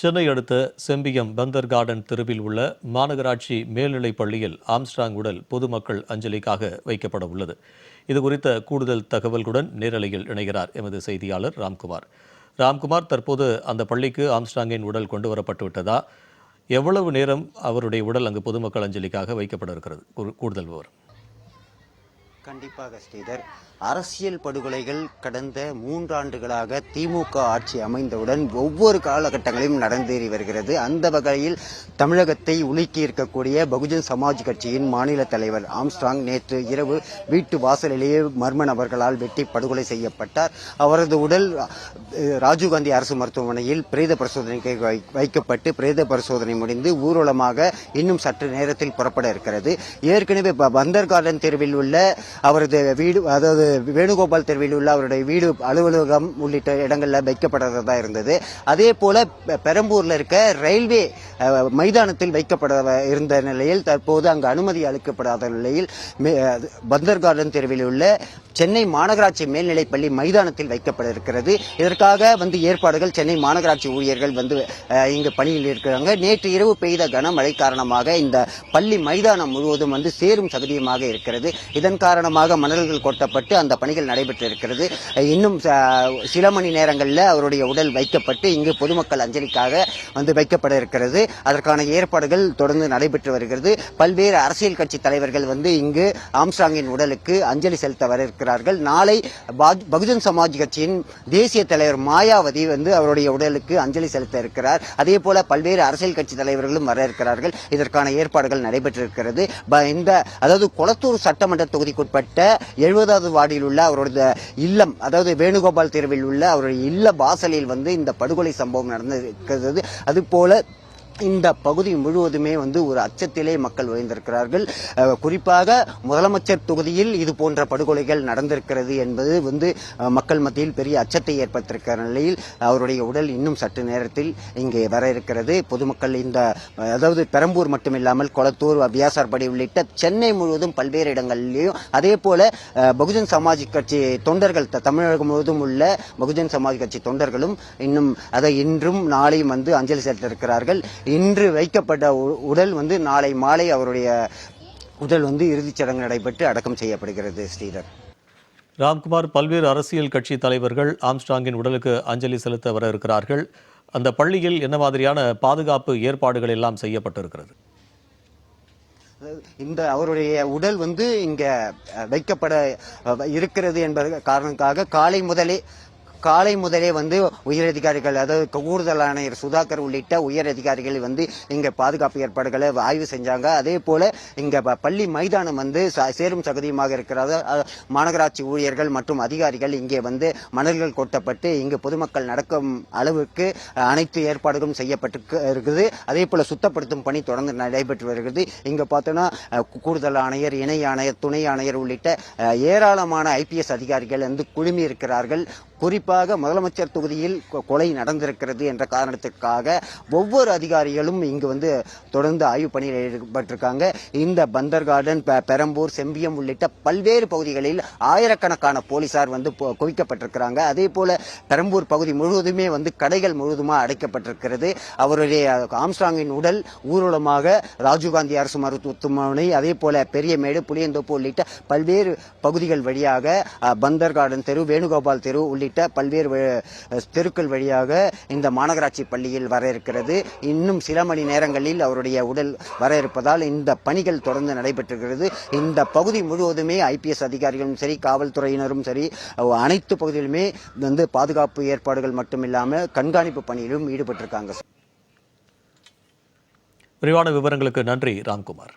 சென்னை அடுத்த செம்பியம் பந்தர் கார்டன் தெருவில் உள்ள மாநகராட்சி மேல்நிலைப் பள்ளியில் ஆம்ஸ்ட்ராங் உடல் பொதுமக்கள் அஞ்சலிக்காக வைக்கப்பட உள்ளது. இது குறித்த கூடுதல் தகவல்களுடன் நேரலையில் இணைகிறார் எமது செய்தியாளர் ராம்குமார். ராம்குமார் தற்போது அந்த பள்ளிக்கு ஆம்ஸ்ட்ராங்கின் உடல் கொண்டு வரப்பட்டு விட்டதா? எவ்வளவு நேரம் அவருடைய உடல் அங்கு பொதுமக்கள் அஞ்சலிக்காக வைக்கப்பட இருக்கிறது? கூடுதல் விவரம். கண்டிப்பாக ஸ்ரீதர். அரசியல் படுகொலைகள் கடந்த மூன்றாண்டுகளாக திமுக ஆட்சி அமைந்தவுடன் ஒவ்வொரு காலகட்டங்களிலும் நடந்தேறி வருகிறது. அந்த வகையில் தமிழகத்தை உலுக்கி இருக்கக்கூடிய பகுஜன் சமாஜ் கட்சியின் மாநில தலைவர் ஆம்ஸ்ட்ராங் நேற்று இரவு வீட்டு வாசலிலேயே மர்ம நபர்களால் வெட்டி படுகொலை செய்யப்பட்டார். அவரது உடல் ராஜீவ்காந்தி அரசு மருத்துவமனையில் பிரேத பரிசோதனைக்கு வை- வைக்கப்பட்டு பிரேத பரிசோதனை முடிந்து ஊர்வலமாக இன்னும் சற்று நேரத்தில் புறப்பட இருக்கிறது. ஏற்கனவே ப- பந்தர் கார்டன் தெருவில் உள்ள அவரது வீடு அதாவது வேணுகோபால் தெருவில் உள்ள அவருடைய வீடு அலுவலகம் உள்ளிட்ட இடங்களில் வைக்கப்படுறதா இருந்தது. அதே போல பெரம்பூரில் இருக்க ரயில்வே மைதானத்தில் வைக்கப்பட இருந்த நிலையில் தற்போது அங்கு அனுமதி அளிக்கப்படாத நிலையில் மே- அது பந்தர் கார்டன் தெருவில் உள்ள சென்னை மாநகராட்சி மேல்நிலைப்பள்ளி மைதானத்தில் வைக்கப்பட இருக்கிறது இதற்காக வந்து ஏற்பாடுகள் சென்னை மாநகராட்சி ஊழியர்கள் வந்து இங்கு பணியில் இருக்கிறாங்க. நேற்று இரவு பெய்த கனமழை காரணமாக இந்த பள்ளி மைதானம் முழுவதும் வந்து சேரும் சகதியுமாக இருக்கிறது. இதன் காரணமாக மணல்கள் கொட்டப்பட்டு அந்த பணிகள் நடைபெற்று இருக்கிறது இன்னும் ச- சில மணி நேரங்களில் அவருடைய உடல் வைக்கப்பட்டு இங்கு பொதுமக்கள் அஞ்சலிக்காக வந்து வைக்கப்பட இருக்கிறது அதற்கான ஏற்பாடுகள் தொடர்ந்து நடைபெற்று வருகிறது. பல்வேறு அரசியல் கட்சி தலைவர்கள் வந்து இங்கு ஆம்ஸ்டாங்கின் உடலுக்கு அஞ்சலி செலுத்த வர இருக்கிறார்கள் நாளை பகுஜன் சமாஜ் கட்சியின் தேசிய தலைவர் மாயாவதி வந்து அவருடைய உடலுக்கு அஞ்சலி செலுத்த இருக்கிறார். அதே போல பல்வேறு அரசியல் கட்சி தலைவர்களும் வர இருக்கிறார்கள். இதற்கான ஏற்பாடுகள் நடைபெற்றிருக்கிறது. இந்த அதாவது கொளத்தூர் சட்டமன்ற தொகுதிக்குட்பட்ட எழுபதாவது வார்டில் உள்ள அவருடைய இல்லம் அதாவது வேணுகோபால் தெருவில் உள்ள அவருடைய இல்ல வாசலில் வந்து இந்த படுகொலை சம்பவம் நடந்திருக்கிறது. அது போல இந்த பகுதி முழுவதுமே வந்து ஒரு அச்சத்திலே மக்கள் உயர்ந்திருக்கிறார்கள் குறிப்பாக முதலமைச்சர் தொகுதியில் இது போன்ற படுகொலைகள் நடந்திருக்கிறது என்பது வந்து மக்கள் மத்தியில் பெரிய அச்சத்தை ஏற்படுத்தியிருக்கிற நிலையில் அவருடைய உடல் இன்னும் சற்று நேரத்தில் இங்கே வர இருக்கிறது. பொதுமக்கள் இந்த அதாவது பெரம்பூர் மட்டுமில்லாமல் கொளத்தூர் வியாசார்படி உள்ளிட்ட சென்னை முழுவதும் பல்வேறு இடங்களிலேயும் அதே போல பகுஜன் சமாஜ் கட்சி தொண்டர்கள் த- தமிழகம் முழுவதும் உள்ள பகுஜன் சமாஜ் கட்சி தொண்டர்களும் இன்னும் அதை இன்றும் நாளையும் வந்து அஞ்சலி செலுத்த இருக்கிறார்கள். இன்று வைக்கப்பட்ட உடல் வந்து நாளை மாலை அவருடைய உடல் வந்து இறுதிச் சடங்கு நடைபெற்று அடக்கம் செய்யப்படுகிறது ஸ்ரீதர். ராம்குமார் பல்வேறு அரசியல் கட்சி தலைவர்கள் ஆம்ஸ்ட்ராங்கின் உடலுக்கு அஞ்சலி செலுத்த வர இருக்கிறார்கள். அந்த பள்ளியில் என்ன மாதிரியான பாதுகாப்பு ஏற்பாடுகள் எல்லாம் செய்யப்பட்டிருக்கிறது? இந்த அவருடைய உடல் வந்து இங்க வைக்கப்பட இருக்கிறது என்பது காரணத்துக்காக காலை முதலே காலை முதலே வந்து உயரதிகாரிகள் அதாவது கூடுதல் ஆணையர் சுதாகர் உள்ளிட்ட உயர் அதிகாரிகள் வந்து இங்கே பாதுகாப்பு ஏற்பாடுகளை ஆய்வு செஞ்சாங்க. அதே போல இங்கே ப- பள்ளி மைதானம் வந்து ச- சேரும் சகதியுமாக இருக்கிறது. மாநகராட்சி ஊழியர்கள் மற்றும் அதிகாரிகள் இங்கே வந்து மணல்கள் கொட்டப்பட்டு இங்கே பொதுமக்கள் நடக்கும் அளவுக்கு அனைத்து ஏற்பாடுகளும் செய்யப்பட்டு இருக்குது. அதே போல சுத்தப்படுத்தும் பணி தொடர்ந்து நடைபெற்று வருகிறது. இங்கே பார்த்தோன்னா கூடுதல் ஆணையர் இணை ஆணையர் துணை ஆணையர் உள்ளிட்ட ஏராளமான ஐபிஎஸ் அதிகாரிகள் வந்து குழுமி இருக்கிறார்கள். குறிப்பாக முதலமைச்சர் தொகுதியில் கொ- கொலை நடந்திருக்கிறது என்ற காரணத்திற்காக ஒவ்வொரு அதிகாரிகளும் இங்கு வந்து தொடர்ந்து ஆய்வு பணியில் ஈடுபட்டிருக்காங்க. இந்த பந்தர் கார்டன் பெ- பெரம்பூர் செம்பியம் உள்ளிட்ட பல்வேறு பகுதிகளில் ஆயிரக்கணக்கான போலீசார் வந்து குவிக்கப்பட்டிருக்கிறாங்க. அதே போல பெரம்பூர் பகுதி முழுவதுமே வந்து கடைகள் முழுவதுமாக அடைக்கப்பட்டிருக்கிறது. அவருடைய ஆம்ஸ்டாங்கின் உடல் ஊர்வலமாக ராஜீவ்காந்தி அரசு மருத்துவமனை அதே போல பெரியமேடு புளியந்தோப்பு உள்ளிட்ட பல்வேறு பகுதிகள் வழியாக பந்தர் கார்டன் தெரு வேணுகோபால் தெரு உள்ளிட்ட உள்ளிட்ட பல்வேறு தெருக்கள் வழியாக இந்த மாநகராட்சி பள்ளியில் வர இருக்கிறது இன்னும் சில மணி நேரங்களில் அவருடைய உடல் வர இருப்பதால் இந்த பணிகள் தொடர்ந்து நடைபெற்றிருக்கிறது. இந்த பகுதி முழுவதுமே ஐபிஎஸ் அதிகாரிகளும் சரி காவல்துறையினரும் சரி அனைத்து பகுதியிலுமே வந்து பாதுகாப்பு ஏற்பாடுகள் மட்டுமில்லாமல் கண்காணிப்பு பணியிலும் ஈடுபட்டிருக்காங்க. விரிவான விவரங்களுக்கு நன்றி ராம்குமார்.